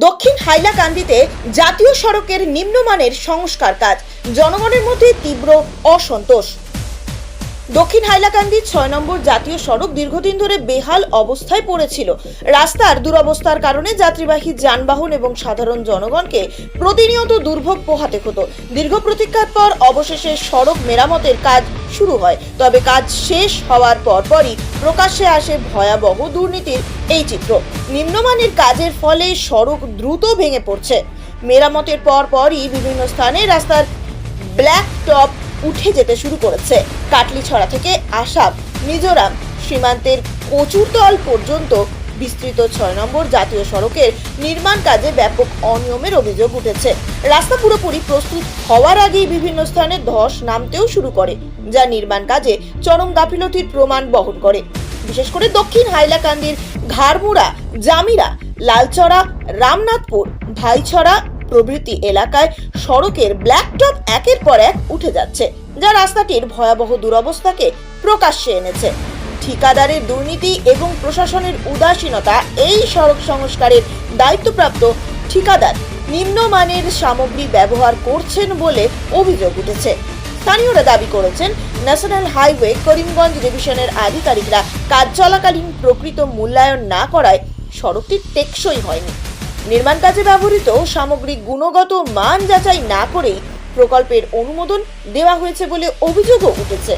দক্ষিণ হাইলাকান্দিতে জাতীয় সড়কের নিম্নমানের সংস্কার কাজ। জনগণের মধ্যে তীব্র অসন্তোষ। দক্ষিণ হাইলাকান্দি ছয় নম্বর জাতীয় সড়ক দীর্ঘদিন ধরে বেহাল অবস্থায় পড়েছিল। রাস্তার দুরবস্থার কারণে যাত্রীবাহী যানবাহন এবং সাধারণ জনগণকে প্রতিনিয়ত দুর্ভোগ পোহাতে হতো। দীর্ঘ প্রতীক্ষার পর অবশেষে সড়ক মেরামতের কাজ শুরু হয়। তবে কাজ শেষ হওয়ার পরপরই প্রকাশ্যে আসে ভয়াবহ দুর্নীতির এই চিত্র। নিম্নমানের কাজের ফলে সড়ক দ্রুত ভেঙে পড়ছে। মেরামতের পর পরই বিভিন্ন স্থানে রাস্তার ব্ল্যাক টপ উঠে যেতে শুরু করেছে। কাটলিছড়া থেকে আসাম, মিজোরাম সীমান্তের কচুরতল পর্যন্ত বিস্তৃত ছয় নম্বর জাতীয় সড়কের নির্মাণ কাজে ব্যাপক অনিয়মের অভিযোগ উঠেছে। রাস্তা পুরোপুরি প্রস্তুত হওয়ার আগেই বিভিন্ন স্থানে ধস নামতেও শুরু করে, যা নির্মাণ কাজে চরম গাফিলতির প্রমাণ বহন করে। বিশেষ করে দক্ষিণ হাইলাকান্দির ঘাড়মুড়া, জামিরা লালচড়া রামনাথপুর, ভাইছড়া প্রভৃতি এলাকায় সড়কের ব্ল্যাক টপ একের পর এক উঠে যাচ্ছে, যা রাস্তাটির ভয়াবহ দুরবস্থাকে প্রকাশ্যে এনেছে। ঠিকাদারের দুর্নীতি এবং প্রশাসনের উদাসীনতা এই সড়ক সংস্কারের দায়িত্বপ্রাপ্ত ঠিকাদার নিম্নমানের সামগ্রী ব্যবহার করছেন বলে অভিযোগ উঠেছে। স্থানীয়রা দাবি করেছেন, ন্যাশনাল হাইওয়ে করিমগঞ্জ ডিভিশনের আধিকারিকরা কাজ চলাকালীন প্রকৃত মূল্যায়ন না করায় সড়কটি টেকসই হয়নি। নির্মাণ কাজে ব্যবহৃত সামগ্রিক গুণগত মান যাচাই না করেই প্রকল্পের অনুমোদন দেওয়া হয়েছে বলে অভিযোগও উঠেছে।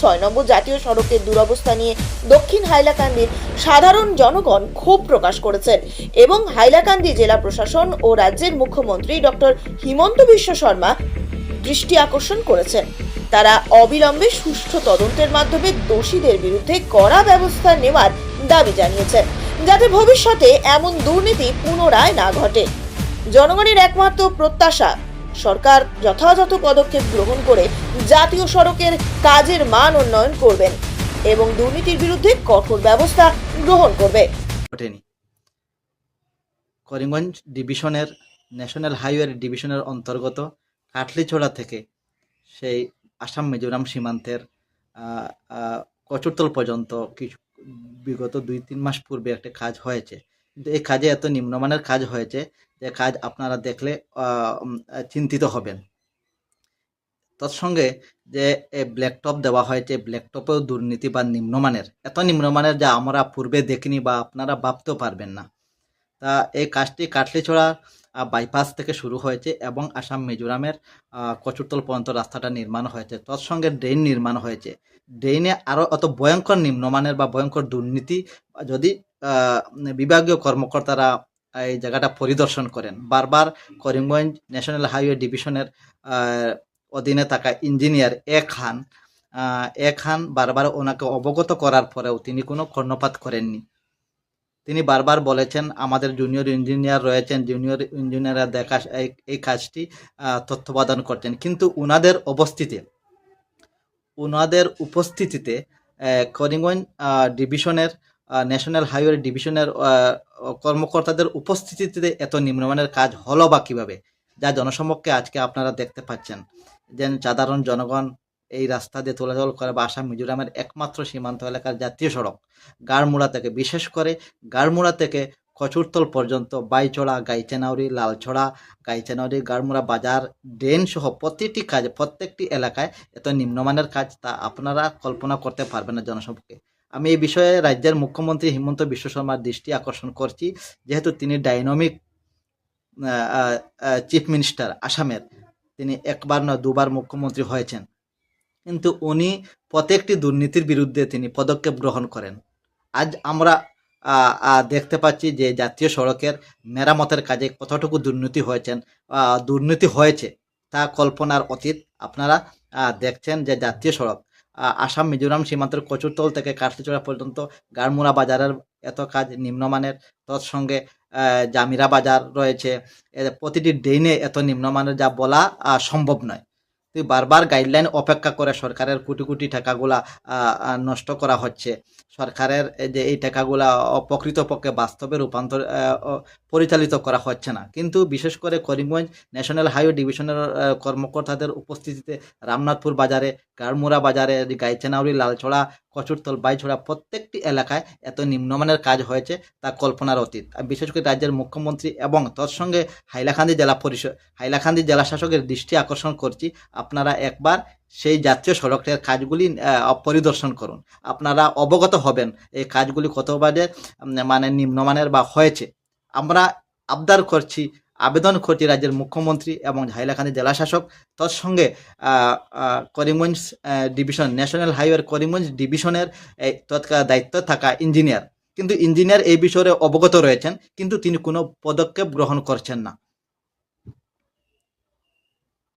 ছয় নম্বর জাতীয় সড়কের দুরবস্থা নিয়ে দক্ষিণ হাইলাকান্দির সাধারণ জনগণ ক্ষোভ প্রকাশ করেছেন এবং হাইলাকান্দি জেলা প্রশাসন ও রাজ্যের মুখ্যমন্ত্রী ডক্টর হিমন্ত বিশ্ব শর্মা দৃষ্টি আকর্ষণ করেছেন। তারা অবিলম্বে সুষ্ঠু তদন্তের মাধ্যমে দোষীদের বিরুদ্ধে কড়া ব্যবস্থা নেওয়ার দাবি জানিয়েছেন। যাতে ভবিষ্যতে এমন দুর্নীতি পুনরায় না ঘটে। জনগণের একমাত্র প্রত্যাশা, সরকার যথাযথ পদক্ষেপ গ্রহণ করে জাতীয় সড়কের কাজের মান উন্নয়ন করবেন এবং দুর্নীতির বিরুদ্ধে কঠোর ব্যবস্থা গ্রহণ করবে। করিমগঞ্জ ডিভিশনের, ন্যাশনাল হাইওয়ে ডিভিশনের অন্তর্গত কাটলিছড়া থেকে সেই আসাম মিজোরাম সীমান্তের কচুরতল পর্যন্ত কিছু বিগত দুই, তিন মাস পূর্বে একটা কাজ হয়েছে। কিন্তু এই কাজে এত নিম্নমানের কাজ হয়েছে যে কাজ আপনারা দেখলে চিন্তিত হবেন। তৎসঙ্গে যে ব্ল্যাকটপ দেওয়া হয়েছে, ব্ল্যাকটপেও দুর্নীতি বা নিম্নমানের। এত নিম্নমানের যা আমরা পূর্বে দেখিনি বা আপনারা ভাবতেও পারবেন না। তা এই কাজটি কাটলিছড়া বাইপাস থেকে শুরু হয়েছে এবং আসাম, মিজোরামের কচুরতল পর্যন্ত রাস্তাটা নির্মাণ হয়েছে। তৎসঙ্গে ড্রেন নির্মাণ হয়েছে। ড্রেনে আরও অত ভয়ঙ্কর নিম্নমানের বা ভয়ঙ্কর দুর্নীতি যদি বিভাগীয় কর্মকর্তারা এই জায়গাটা পরিদর্শন করেন। বারবার করিমগঞ্জ ন্যাশনাল হাইওয়ে ডিভিশনের অধীনে থাকা ইঞ্জিনিয়ার এ খান এ খান বারবার ওনাকে অবগত করার পরেও তিনি কোনো কর্ণপাত করেননি। তিনি বারবার বলেছেন, আমাদের জুনিয়র ইঞ্জিনিয়ার রয়েছেন জুনিয়র ইঞ্জিনিয়াররা দেখা, এই কাজটি তত্ত্বাবধান করছেন। কিন্তু উনাদের অবস্থিতি উনাদের উপস্থিতিতে করিমগঞ্জ ডিভিশনের ন্যাশনাল হাইওয়ে ডিভিশনের কর্মকর্তাদের উপস্থিতিতে এত নিম্নমানের কাজ হলো বা কীভাবে? যা জনসমক্ষে আজকে আপনারা দেখতে পাচ্ছেন। যেন সাধারণ জনগণ এই রাস্তা দিয়ে চলাচল করে বা আসাম মিজোরামের একমাত্র সীমান্ত এলাকার জাতীয় সড়ক। গাড়মুড়া থেকে, বিশেষ করে গাড়মুড়া থেকে কচুরতল পর্যন্ত বাইচড়া গাইচেনাউরি লালছড়া গাইচেনাউরি গাড়মুড়া বাজার, ড্রেন সহ প্রতিটি কাজ প্রত্যেকটি এলাকায় এত নিম্নমানের কাজ তা আপনারা কল্পনা করতে পারবেন না জনসমক্ষে আমি এই বিষয়ে রাজ্যের মুখ্যমন্ত্রী হিমন্ত বিশ্ব শর্মার দৃষ্টি আকর্ষণ করছি, যেহেতু তিনি ডাইনামিক চিফ মিনিস্টার আসামের। তিনি একবার না দুবার মুখ্যমন্ত্রী হয়েছেন। কিন্তু উনি প্রত্যেকটি দুর্নীতির বিরুদ্ধে তিনি পদক্ষেপ গ্রহণ করেন। আজ আমরা দেখতে পাচ্ছি যে জাতীয় সড়কের মেরামতের কাজে কতটুকু দুর্নীতি হয়েছেন দুর্নীতি হয়েছে তা কল্পনার অতীত। আপনারা দেখছেন যে জাতীয় সড়ক আসাম, মিজোরাম সীমান্তের কচুরতল থেকে কাটলিচড়া পর্যন্ত গাড়মুড়া বাজারের এত কাজ নিম্নমানের। তৎসঙ্গে জামিরা বাজার রয়েছে। প্রতিটি ড্রেনে এত নিম্নমানের যা বলা সম্ভব নয়। বারবার গাইডলাইন অপেক্ষা করে সরকারের কোটি কোটি টাকাগুলা নষ্ট করা হচ্ছে। সরকারের যে এই টাকাগুলা প্রকৃতপক্ষে বাস্তবে রূপান্তর পরিচালিত করা হচ্ছে না। কিন্তু বিশেষ করে করিমগঞ্জ ন্যাশনাল হাইওয়ে ডিভিশনের কর্মকর্তাদের উপস্থিতিতে রামনাথপুর বাজারে গাড়মুড়া বাজারে গাইচেনাউরি লালছড়া কচুরতল বাইছড়া প্রত্যেকটি এলাকায় এত নিম্নমানের কাজ হয়েছে তা কল্পনার অতীত। বিশেষ করে রাজ্যের মুখ্যমন্ত্রী এবং তোর সঙ্গে হাইলাকান্দি জেলা পরিষদ, হাইলাকান্দি জেলা শাসকের দৃষ্টি আকর্ষণ করছি। আপনারা একবার সেই জাতীয় সড়কের কাজগুলি পরিদর্শন করুন। আপনারা অবগত হবেন এই কাজগুলি কতবারে মানে নিম্নমানের বা হয়েছে। আমরা আবদার করছি আবেদন করছি রাজ্যের মুখ্যমন্ত্রী এবং হাইলাকান্দি জেলাশাসক শাসক তোর সঙ্গে আহ, আহ, করিমগঞ্জ ডিভিশন ন্যাশনাল হাইওয়ের করিমগঞ্জ ডিভিশনের তৎকাল দায়িত্ব থাকা ইঞ্জিনিয়ার। কিন্তু ইঞ্জিনিয়ার এই বিষয়ে অবগত রয়েছেন কিন্তু তিনি কোনো পদক্ষেপ গ্রহণ করছেন না।